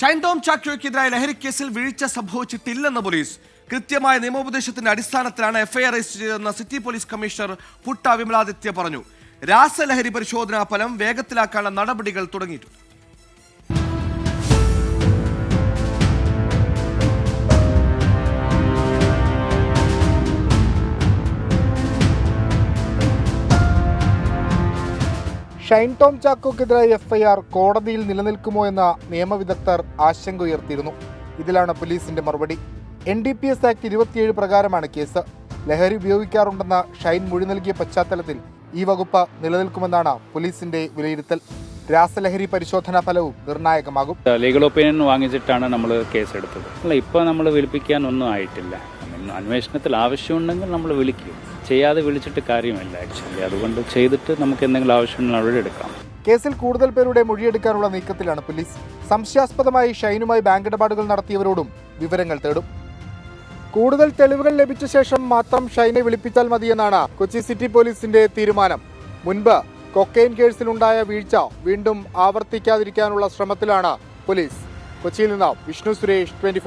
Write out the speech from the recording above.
ഷൈൻ ടോം ചാക്കോയ്ക്കെതിരായ ലഹരിക്കേസിൽ വീഴ്ച സംഭവിച്ചിട്ടില്ലെന്ന് പോലീസ്. കൃത്യമായ നിയമോപദേശത്തിന്റെ അടിസ്ഥാനത്തിലാണ് എഫ്ഐആർ രജിസ്റ്റർ ചെയ്തതെന്ന് city police commissioner Putta Vimaladitya പറഞ്ഞു. രാസലഹരി പരിശോധനാ ഫലം വേഗത്തിലാക്കാനുള്ള നടപടികൾ തുടങ്ങിയിട്ടുണ്ട്. ഷൈൻ ടോം ചാക്കോക്കെതിരായ എഫ്ഐആർ കോടതിയിൽ നിലനിൽക്കുമോ എന്ന നിയമവിദഗ്ധർ ആശങ്ക ഉയർത്തിയിരുന്നു. ഇതിലാണ് പോലീസിന്റെ മറുപടി. N D P S act ഇരുപത്തിയേഴ് പ്രകാരമാണ് കേസ്. ലഹരി ഉപയോഗിക്കാറുണ്ടെന്ന ഷൈൻ മൊഴി നൽകിയ പശ്ചാത്തലത്തിൽ ഈ വകുപ്പ് നിലനിൽക്കുമെന്നാണ് പോലീസിന്റെ വിലയിരുത്തൽ. രാസലഹരി പരിശോധനാ ഫലവും നിർണായകമാകും. ലീഗൽ ഒപ്പീനിയൻ വാങ്ങിച്ചിട്ടാണ് നമ്മൾ കേസ് എടുത്തത് ഇപ്പൊ നമ്മൾ വിളിപ്പിക്കാൻ ഒന്നും ആയിട്ടില്ല. അന്വേഷണത്തിൽ ആവശ്യമുണ്ടെങ്കിൽ നമ്മൾ വിളിക്കും. ചെയ്യാതെ വിളിച്ചിട്ട് കാര്യമില്ല ആക്ച്വലി അതുകൊണ്ട് ചെയ്തിട്ട് നമുക്ക് എന്തെങ്കിലും ആവശ്യമുണ്ടെങ്കിൽ അവിടെ എടുക്കാം. കേസിൽ കൂടുതൽ പേരുടെ മൊഴിയെടുക്കാനുള്ള നീക്കത്തിലാണ് പോലീസ്. സംശയാസ്പദമായി ഷൈനുമായി ബാങ്ക് ഇടപാടുകൾ നടത്തിയവരോടും വിവരങ്ങൾ തേടും. കൂടുതൽ തെളിവുകൾ ലഭിച്ച ശേഷം മാത്രം ഷൈനെ വിളിപ്പിച്ചാൽ മതിയെന്നാണ് കൊച്ചി സിറ്റി പോലീസിന്റെ തീരുമാനം. മുൻപ് കൊക്കൈൻ കേസിലുണ്ടായ വീഴ്ച വീണ്ടും ആവർത്തിക്കാതിരിക്കാനുള്ള ശ്രമത്തിലാണ് പോലീസ്. കൊച്ചിയിൽ നിന്ന് വിഷ്ണു സുരേഷ് ട്വന്റി